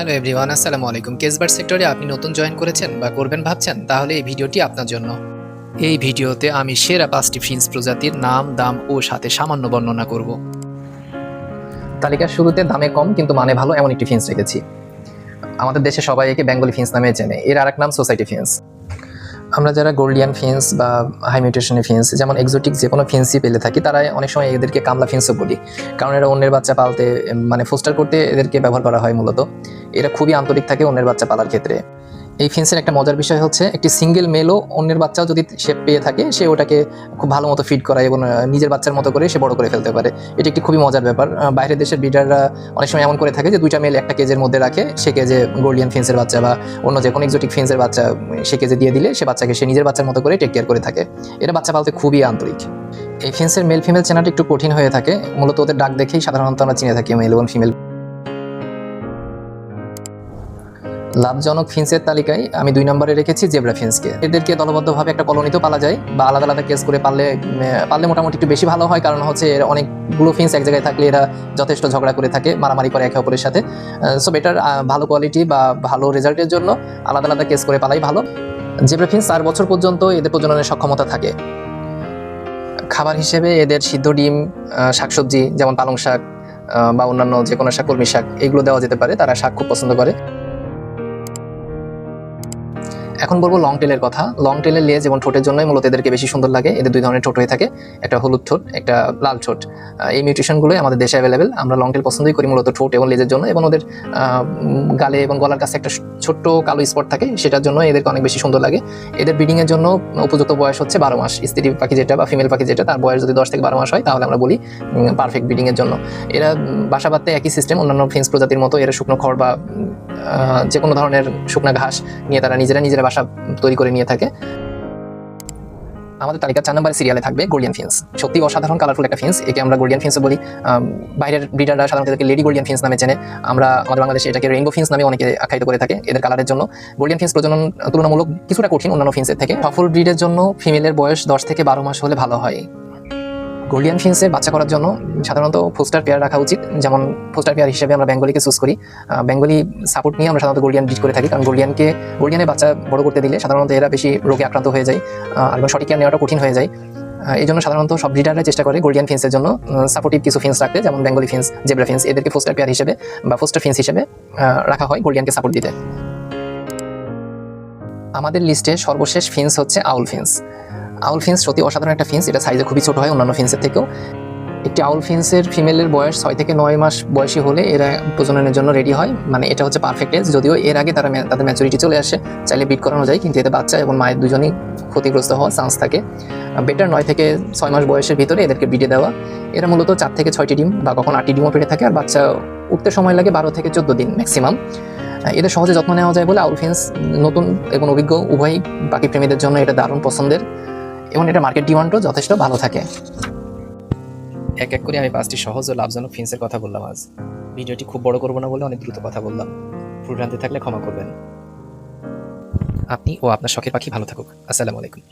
Hello everyone, আসসালামু আলাইকুম। কেসবার সেক্টরে আপনি নতুন জয়েন করেছেন বা করবেন ভাবছেন, তাহলে এই ভিডিওটি আপনার জন্য। এই ভিডিওতে আমি সেরা পাঁচটি ফিন্স প্রজাতির নাম, দাম ও সাথে সামান্য বর্ণনা করব। তালিকার শুরুতে দামে কম কিন্তু মানে ভালো এমন একটি ফিন্স রেখেছি। আমাদের দেশে সবাই একে বেঙ্গলি ফিন্স নামে চেনে। এর আর এক নাম সোসাইটি ফিন্স। আমরা যারা গোল্ডিয়ান ফিন্স বা হাই মিউটেশনের ফিন্স যেমন এক্সোটিক যে কোনো ফিন্সই পেলে থাকি তারা অনেক সময় এদেরকে কামলা ফিন্সও বলি। কারণ এরা অন্যের বাচ্চা পালতে মানে ফোস্টার করতে এদেরকে ব্যবহার করা হয় মূলত। এরা খুবই আন্তরিক থাকে অন্যের বাচ্চা পালার ক্ষেত্রে। এই ফিন্সের একটা মজার বিষয় হচ্ছে, একটি সিঙ্গেল মেলও অন্যের বাচ্চাও যদি সে পেয়ে থাকে, সে ওটাকে খুব ভালো মতো ফিড করায় এবং নিজের বাচ্চার মতো করে সে বড় করে ফেলতে পারে। এটি একটি খুবই মজার ব্যাপার। বাইরের দেশের ব্রিডাররা অনেক সময় এমন করে থাকে যে, দুইটা মেল একটা কেজের মধ্যে রাখে, সে কেজে গোল্ডিয়ান ফিন্সের বাচ্চা বা অন্য যে কোনো এক্সোটিক ফিন্সের বাচ্চা সে কেজে দিয়ে দিলে সে বাচ্চাকে সে নিজের বাচ্চার মতো করে টেক কেয়ার করে থাকে। এটা বাচ্চা পালতে খুবই আন্তরিক। এই ফিন্সের মেল ফিমেল চেনাটা একটু কঠিন হয়ে থাকে। মূলত ওদের ডাক দেখেই সাধারণত আমরা চিনে থাকি মেল এবং ফিমেল লাভজনক ফিন্সের তালিকায় আমি দুই নম্বরে রেখেছি জেব্রা ফিন্সকে। এদেরকে দলবদ্ধভাবে একটা কলোনিতেও পালা যায় বা আলাদা আলাদা কেস করে পারলে পারলে মোটামুটি একটু বেশি ভালো হয় কারণ হচ্ছে এর অনেকগুলো ফিন্স এক জায়গায় থাকলে এরা যথেষ্ট ঝগড়া করে থাকে, মারামারি করে একে অপরের সাথে। সো বেটার ভালো কোয়ালিটি বা ভালো রেজাল্টের জন্য আলাদা আলাদা কেস করে পালাই ভালো। জেব্রা ফিন্স চার বছর পর্যন্ত এদের প্রজননের সক্ষমতা থাকে। খাবার হিসেবে এদের সিদ্ধ ডিম শাকসবজি যেমন পালং শাক বা অন্যান্য যে কোনো শাক, কলমি শাক, এগুলো দেওয়া যেতে পারে, তারা শাক খুব পছন্দ করে। এখন বলব লং টেলের কথা। লং টেলের লেজ এবং ঠোঁটের জন্যই মূলত এদেরকে বেশি সুন্দর লাগে। এদের দুই ধরনের ঠোঁট হয়ে থাকে। একটা হলুদ ঠোঁট, একটা লাল ঠোঁট। এই মিউটেশনগুলোই আমাদের দেশে অ্যাভেলেবেল আমরা লং টেল পছন্দই করি মূলত ঠোঁট এবং লেজের জন্য এবং ওদের গালে এবং গলার কাছে একটা ছোট্ট কালো স্পট থাকে। সেটার জন্য এদেরকে অনেক বেশি সুন্দর লাগে। এদের ব্রিডিংয়ের জন্য উপযুক্ত বয়স হচ্ছে বারো মাস। স্ত্রী পাখি যেটা বা ফিমেল পাখি যেটা, তার বয়স যদি দশ থেকে বারো মাস হয়, তাহলে আমরা বলি পারফেক্ট ব্রিডিংয়ের জন্য। এরা বাসা বাঁধতে একই সিস্টেম অন্যান্য ফিন্স প্রজাতির মতো। এরা শুকনো খড় বা যে কোনো ধরনের শুকনা ঘাস নিয়ে তারা নিজেরা নিজেরা বাসা তৈরি করে নিয়ে থাকে। আমাদের তালিকা চার নম্বরের সিরিয়ালে থাকবে গোল্ডিয়ান ফিন্স সত্যি অসাধারণ কালারফুল একটা ফিন্স একে আমরা গোল্ডিয়ান ফিন্স বলি। বাইরের ব্রিডাররা সাধারণত এটাকে লেডি গোল্ডিয়ান ফিন্স নামে চেনে। আমরা আমাদের বাংলাদেশে এটাকে রেইনবো ফিন্স নামে অনেকে আখ্যায়িত করে থাকে এদের কালারের জন্য। গোল্ডিয়ান ফিন্স প্রজনন তুলনামূলক কিছুটা কঠিন অন্যান্য ফিন্সের থেকে। সফল ব্রিডের জন্য ফিমেলের বয়স দশ থেকে বারো মাস হলে ভালো হয়। গোল্ডিয়ান ফিন্সের বাচ্চা করার জন্য সাধারণত ফোস্টার পেয়ার রাখা উচিত। যেমন ফোস্টার পেয়ার হিসেবে আমরা বেঙ্গলিকে চুজ করি। বেঙ্গলি সাপোর্ট নিয়ে আমরা সাধারণত গোল্ডিয়ান ব্রিড করে থাকি। কারণ গোল্ডিয়ানকে গোল্ডিয়ানের বাচ্চা বড় করতে দিলে সাধারণত এরা বেশি রোগে আক্রান্ত হয়ে যায় এবং সঠিক কেয়ার নেওয়াটা কঠিন হয়ে যায়। এই জন্য সাধারণত সব ব্রিডাররা চেষ্টা করে গোল্ডিয়ান ফিন্সের জন্য সাপোর্টিভ কিছু ফিন্স রাখতে, যেমন বেঙ্গলি ফিন্স জেব্রা ফিন্স এদেরকে ফোস্টার পেয়ার হিসেবে বা ফোস্টার ফিন্স হিসেবে রাখা হয় গোল্ডিয়ানকে সাপোর্ট দিতে। আমাদের লিস্টে সর্বশেষ ফিন্স হচ্ছে আউল ফিন্স আউল ফিন্স সত্যি অসাধারণ একটা ফিন্স, এটা সাইজে খুবই ছোট হয় অন্যান্য ফিন্সের থেকেও। একটি আউল ফিন্সের ফিমেলের বয়স ছয় থেকে নয় মাস বয়সী হলে এরা প্রজননের জন্য রেডি হয়। মানে এটা হচ্ছে পারফেক্ট এজ যদিও এর আগে তারা তাদের ম্যাচুরিটি চলে আসে, চাইলে বিট করানো যায়, কিন্তু এতে বাচ্চা এবং মায়ের দুজনই ক্ষতিগ্রস্ত হওয়ার চান্স থাকে। বেটার নয় থেকে ছয় মাস বয়সের ভিতরে এদেরকে বিটে দেওয়া। এরা মূলত চার থেকে ছয়টি ডিম বা কখন আটটি ডিমও পেটে থাকে, আর বাচ্চা উঠতে সময় লাগে বারো থেকে চোদ্দ দিন ম্যাক্সিমাম এদের সহজে যত্ন নেওয়া যায় বলে আউল ফিন্স নতুন এবং অভিজ্ঞ উভয় পাখি প্রেমীদের জন্য এটা দারুণ পছন্দের। এবং এটা মার্কেট ডিমান্ডও যথেষ্ট ভালো থাকে। এক এক করে আমি পাঁচটি সহজ ও লাভজনক ফিন্সের কথা বললাম আজ। ভিডিওটি খুব বড় করব না বলে অনেক দ্রুত কথা বললাম। ভুলভ্রান্তি থাকলে ক্ষমা করবেন। আপনি ও আপনার শখের পাখি ভালো থাকুক। আসসালামু আলাইকুম।